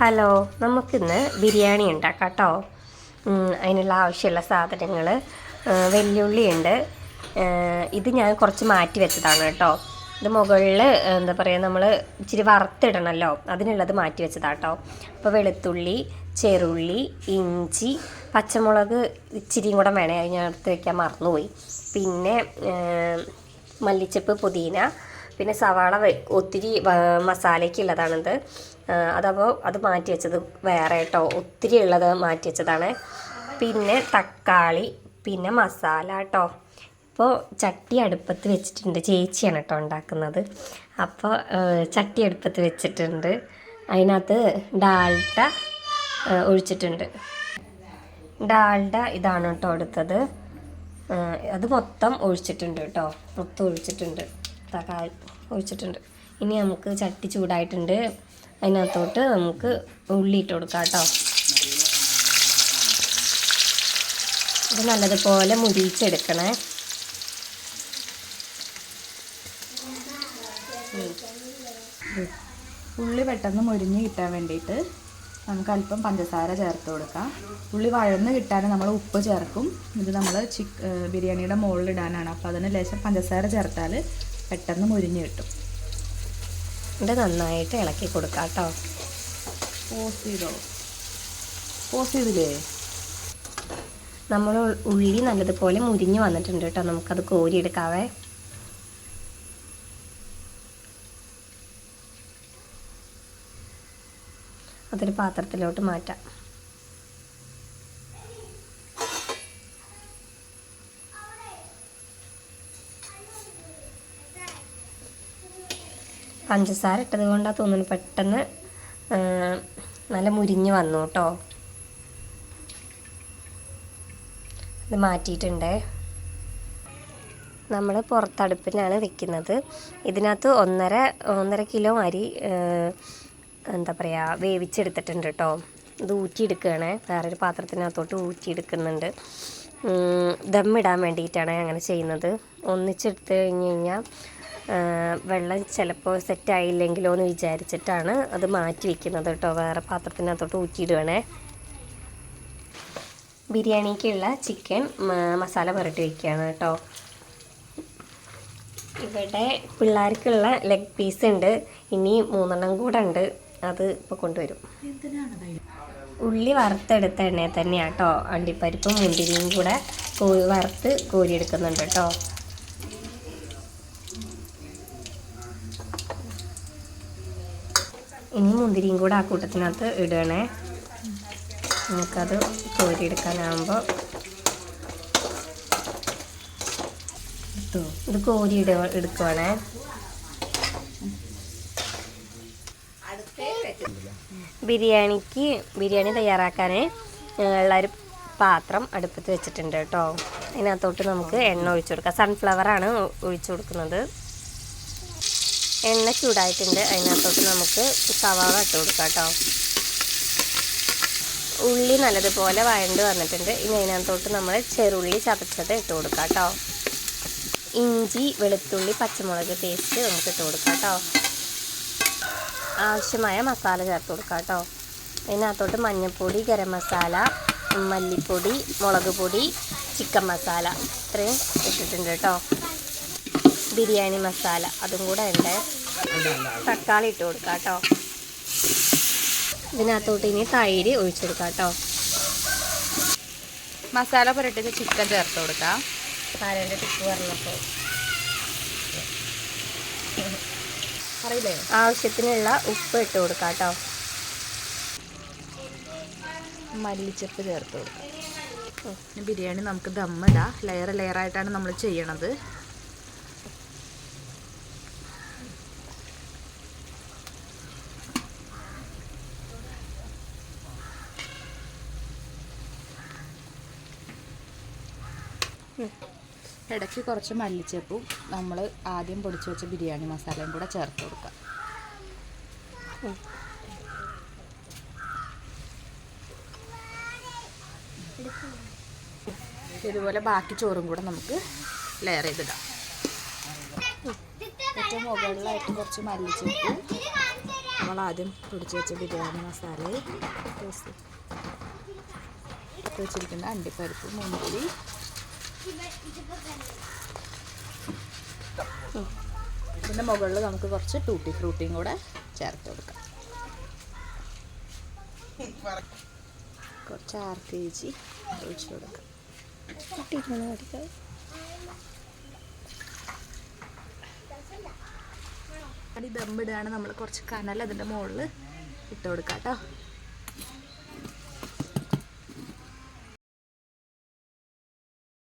Hello നമുക്കിന്ന് ബിരിയാണി ഉണ്ടാക്കാം കേട്ടോ. അതിനുള്ള ആവശ്യമുള്ള സാധനങ്ങൾ വെല്ലുള്ളി ഉണ്ട്. ഇത് ഞാൻ കുറച്ച് മാറ്റി വെച്ചതാണ് കേട്ടോ. ഇത് മുകളിൽ എന്താ പറയുക നമ്മൾ ഇച്ചിരി വറുത്തിടണമല്ലോ അതിനുള്ളത് മാറ്റി വെച്ചതാണ് കേട്ടോ. അപ്പോൾ വെളുത്തുള്ളി ചെറുള്ളി ഇഞ്ചി പച്ചമുളക് ഇച്ചിരിയും കൂടെ വേണേ ഞാൻ എടുത്ത് വയ്ക്കാൻ മറന്നുപോയി. പിന്നെ മല്ലിച്ചപ്പ് പുതിന പിന്നെ സവാള ഒത്തിരി മസാലയ്ക്കുള്ളതാണിത്. അതപ്പോൾ അത് മാറ്റി വെച്ചത് വേറെ കേട്ടോ ഒത്തിരി ഉള്ളത് മാറ്റി വെച്ചതാണ്. പിന്നെ തക്കാളി പിന്നെ മസാല കേട്ടോ ഇപ്പോൾ ചട്ടി അടുപ്പത്ത് വെച്ചിട്ടുണ്ട്. ചേച്ചിയാണ് കേട്ടോ ഉണ്ടാക്കുന്നത്. അപ്പോൾ ചട്ടി അടുപ്പത്ത് വെച്ചിട്ടുണ്ട്. അതിനകത്ത് ഡാൽട്ട ഒഴിച്ചിട്ടുണ്ട്. ഡാൽഡ ഇതാണ് കേട്ടോ എടുത്തത്. അത് മൊത്തം ഒഴിച്ചിട്ടുണ്ട് കേട്ടോ മൊത്തം ഒഴിച്ചിട്ടുണ്ട്. തക്കാളി ഒഴിച്ചിട്ടുണ്ട്. ഇനി നമുക്ക് ചട്ടി ചൂടായിട്ടുണ്ട്. അതിനകത്തോട്ട് നമുക്ക് ഉള്ളി ഇട്ട് കൊടുക്കാം കേട്ടോ. ഇത് നല്ലതുപോലെ മുരിച്ചെടുക്കണേ ഉള്ളി പെട്ടെന്ന് മുരിഞ്ഞ് കിട്ടാൻ വേണ്ടിയിട്ട് നമുക്ക് അല്പം പഞ്ചസാര ചേർത്ത് കൊടുക്കാം. ഉള്ളി വഴന്ന് കിട്ടാൻ നമ്മൾ ഉപ്പ് ചേർക്കും. ഇത് നമ്മൾ ചിക്ക് ബിരിയാണിയുടെ മുകളിലിടാനാണ് അപ്പോൾ അതിന് ലേശം പഞ്ചസാര ചേർത്താൽ പെട്ടെന്ന് മുരിഞ്ഞ് കിട്ടും. ഇത് നന്നായിട്ട് ഇളക്കി കൊടുക്കാം കേട്ടോ. പോസ് ചെയ്തോ? പോസ് ചെയ്തില്ലേ? നമ്മൾ ഉള്ളി നല്ലതുപോലെ മുരിഞ്ഞ് വന്നിട്ടുണ്ട് കേട്ടോ. നമുക്കത് കോരിയെടുക്കാവേ. അതൊരു പാത്രത്തിലോട്ട് മാറ്റാം. പഞ്ചസാര ഇട്ടത് കൊണ്ടാണ് തോന്നുന്നു പെട്ടെന്ന് നല്ല മുരിഞ്ഞ് വന്നു കേട്ടോ. ഇത് മാറ്റിയിട്ടുണ്ട്. നമ്മൾ പുറത്തടുപ്പിനാണ് വെക്കുന്നത്. ഇതിനകത്ത് ഒന്നര ഒന്നര കിലോ അരി എന്താ പറയുക വേവിച്ചെടുത്തിട്ടുണ്ട് കേട്ടോ. ഇത് ഊറ്റിയെടുക്കുകയാണ്. വേറൊരു പാത്രത്തിനകത്തോട്ട് ഊറ്റിയെടുക്കുന്നുണ്ട്. ദമ്മിടാൻ വേണ്ടിയിട്ടാണ് അങ്ങനെ ചെയ്യുന്നത്. ഒന്നിച്ചെടുത്ത് കഴിഞ്ഞ് കഴിഞ്ഞാൽ വെള്ളം ചിലപ്പോൾ സെറ്റായില്ലെങ്കിലോ എന്ന് വിചാരിച്ചിട്ടാണ് അത് മാറ്റി വെക്കുന്നത് കേട്ടോ. വേറെ പാത്രത്തിനകത്തോട്ട് ഊറ്റിയിടുകയാണേ ബിരിയാണിക്കുള്ള ചിക്കൻ മസാല പുരട്ടി വയ്ക്കുകയാണ് കേട്ടോ. ഇവിടെ പിള്ളേർക്കുള്ള ലെഗ് പീസ് ഉണ്ട്. ഇനി മൂന്നെണ്ണം കൂടെ ഉണ്ട്. അത് ഇപ്പോൾ കൊണ്ടുവരും. ഉള്ളി വറുത്തെടുത്ത എണ്ണയിൽ തന്നെയാട്ടോ അണ്ടിപ്പരിപ്പും മുന്തിരിയും കൂടെ കോ- വറുത്ത് കോരിയെടുക്കുന്നുണ്ട് കേട്ടോ. ഇനി മുന്തിരിയും കൂടെ ആ കൂട്ടത്തിനകത്ത് ഇടണേ. നമുക്കത് കോരിയെടുക്കാനാകുമ്പോൾ ഇത് കോരി ഇട എടുക്കുവാണേ. ബിരിയാണിക്ക് ബിരിയാണി തയ്യാറാക്കാൻ ഉള്ള ഒരു പാത്രം അടുപ്പത്ത് വെച്ചിട്ടുണ്ട് കേട്ടോ. അതിനകത്തോട്ട് നമുക്ക് എണ്ണ ഒഴിച്ചു കൊടുക്കാം. സൺഫ്ലവറാണ് ഒഴിച്ചു കൊടുക്കുന്നത്. എണ്ണ ചൂടായിട്ടുണ്ട്. അതിനകത്തോട്ട് നമുക്ക് സവാള ഇട്ട് കൊടുക്കാം കേട്ടോ. ഉള്ളി നല്ലതുപോലെ വഴണ്ട് വന്നിട്ടുണ്ട്. ഇനി അതിനകത്തോട്ട് നമ്മൾ ചെറുള്ളി ചതച്ചത് ഇട്ട് കൊടുക്കാം കേട്ടോ. ഇഞ്ചി വെളുത്തുള്ളി പച്ചമുളക് പേസ്റ്റ് നമുക്ക് ഇട്ട് കൊടുക്കാം കേട്ടോ. ആവശ്യമായ മസാല ചേർത്ത് കൊടുക്കാം കേട്ടോ. അതിനകത്തോട്ട് മഞ്ഞൾപ്പൊടി ഗരം മസാല മല്ലിപ്പൊടി മുളക് പൊടി ചിക്കൻ മസാല. ഇത്രയും ഇട്ടിട്ടുണ്ട് കേട്ടോ. ബിരിയാണി മസാല അതും കൂടെ ഉണ്ട് തക്കാളി ഇട്ട് കൊടുക്കാം കേട്ടോ. ഇതിനകത്തോട്ട് ഇനി തൈര് ഒഴിച്ചു കൊടുക്കാം കേട്ടോ. മസാല പുരട്ടിച്ച് ചിക്കൻ ചേർത്ത് കൊടുക്കാം. കാരന്റെ ടിപ്പ് പറഞ്ഞപ്പോൾ ആവശ്യത്തിനുള്ള ഉപ്പ് ഇട്ട് കൊടുക്കാം കേട്ടോ. മല്ലിച്ചപ്പ് ചേർത്ത് കൊടുക്കാം. ബിരിയാണി നമുക്ക് ദമ്മിടാം ലെയർ ലെയറായിട്ടാണ് നമ്മൾ ചെയ്യണത്. ഇടയ്ക്ക് കുറച്ച് മല്ലിച്ചപ്പും നമ്മൾ ആദ്യം പൊടിച്ചു വെച്ച ബിരിയാണി മസാലയും കൂടെ ചേർത്ത് കൊടുക്കാം. ഇതുപോലെ ബാക്കി ചോറും കൂടെ നമുക്ക് ലെയർ ചെയ്തിടാം. ഏറ്റവും മുകളിലായിട്ട് കുറച്ച് മല്ലിച്ചപ്പ് നമ്മൾ ആദ്യം പൊടിച്ച് വെച്ച ബിരിയാണി മസാല വെച്ചിരിക്കുന്ന അണ്ടിപ്പരിപ്പ് മുന്തിരി പിന്നെ മുകളിൽ നമുക്ക് കുറച്ച് ടൂട്ടി ഫ്രൂട്ടിയും കൂടെ ചേർത്ത് കൊടുക്കാം. കുറച്ച് ആർ കെ ജി ഒഴിച്ച് കൊടുക്കാം. അടി ദമ്മിടുകയാണ് നമ്മൾ കുറച്ച് കനൽ അതിന്റെ മുകളിൽ ഇട്ട് കൊടുക്കാം കേട്ടോ.